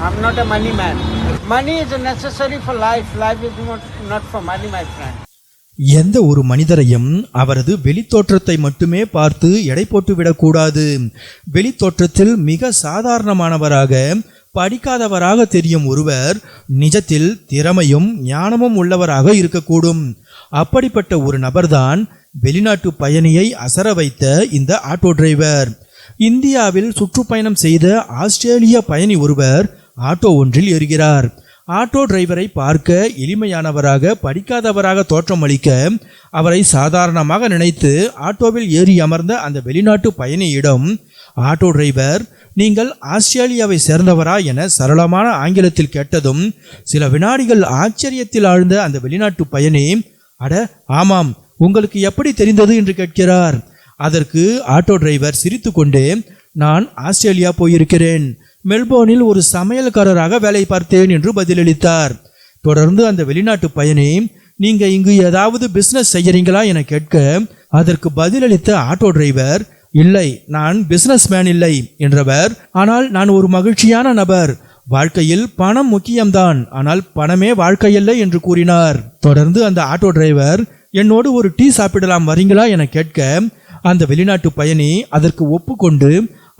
I'm not a money man. Money is necessary for life. Life is not, not for money, my friend. எந்த ஒரு மனிதரையும் அவரது வெளித்தோற்றத்தை மட்டுமே பார்த்து எடை போட்டுவிடக்கூடாது வெளித்தோற்றத்தில் மிக சாதாரணமானவராக படிக்காதவராக தெரியும் ஒருவர் நிஜத்தில் திறமையும் ஞானமும் உள்ளவராக இருக்கக்கூடும் அப்படிப்பட்ட ஒரு நபர்தான் வெளிநாட்டு பயணியை அசர வைத்த இந்த ஆட்டோ டிரைவர் இந்தியாவில் சுற்றுப்பயணம் செய்த ஆஸ்திரேலிய பயணி ஒருவர் ஆட்டோ ஒன்றில் ஏறுகிறார். ஆட்டோ டிரைவரை பார்க்க எளிமையானவராக படிக்காதவராக தோற்றமளிக்க அவரை சாதாரணமாக நினைத்து ஆட்டோவில் ஏறி அமர்ந்த அந்த வெளிநாட்டு பயணியிடம் ஆட்டோ டிரைவர் நீங்கள் ஆஸ்திரேலியாவை சேர்ந்தவரா? என சரளமான ஆங்கிலத்தில் கேட்டதும் சில வினாடிகள் ஆச்சரியத்தில் ஆழ்ந்த அந்த வெளிநாட்டு பயணி அட ஆமாம் உங்களுக்கு எப்படி தெரிந்தது? என்று கேட்கிறார். அதற்கு ஆட்டோ டிரைவர் சிரித்துக்கொண்டே நான் ஆஸ்திரேலியா போயிருக்கிறேன். மெல்போர்னில் ஒரு சமையல்காரராக வேலை பார்த்தேன் என்று பதிலளித்தார். தொடர்ந்து அந்த வெளிநாட்டு பயணி நீங்க இங்கு ஏதாவது பிசினஸ் செய்யறீங்களா? என கேட்க அதற்கு பதிலளித்த ஆட்டோ டிரைவர் இல்லை நான் பிசினஸ் மேன் இல்லை என்றவர் ஆனால் நான் ஒரு மகிழ்ச்சியான நபர். வாழ்க்கையில் பணம் முக்கியம்தான் ஆனால் பணமே வாழ்க்கையல்ல என்று கூறினார். தொடர்ந்து அந்த ஆட்டோ டிரைவர் என்னோடு ஒரு டீ சாப்பிடலாம் வரீங்களா? என கேட்க அந்த வெளிநாட்டு பயணி அதற்கு ஒப்புக்கொண்டு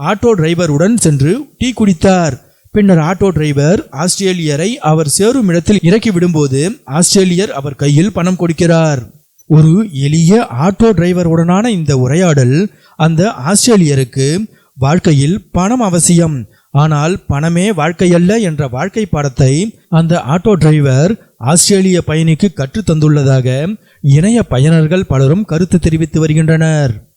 ஆட்டோ டிரைவருடன் சென்று டீ குடித்தார். பின்னர் ஆட்டோ டிரைவர் ஆஸ்திரேலியரை அவர் சேரும் இடத்தில் இறக்கி விடும்போது ஆஸ்திரேலியர் அவர் கையில் பணம் கொடுக்கிறார். ஒரு எளிய ஆட்டோ டிரைவருடனான இந்த உரையாடல் அந்த ஆஸ்திரேலியருக்கு வாழ்க்கையில் பணம் அவசியம். ஆனால் பணமே வாழ்க்கையல்ல என்ற வாழ்க்கை பாடத்தை அந்த ஆட்டோ டிரைவர் ஆஸ்திரேலிய பயணிக்கு கற்றுத் தந்துள்ளதாக இணைய பயனர்கள் பலரும் கருத்து தெரிவித்து வருகின்றனர்.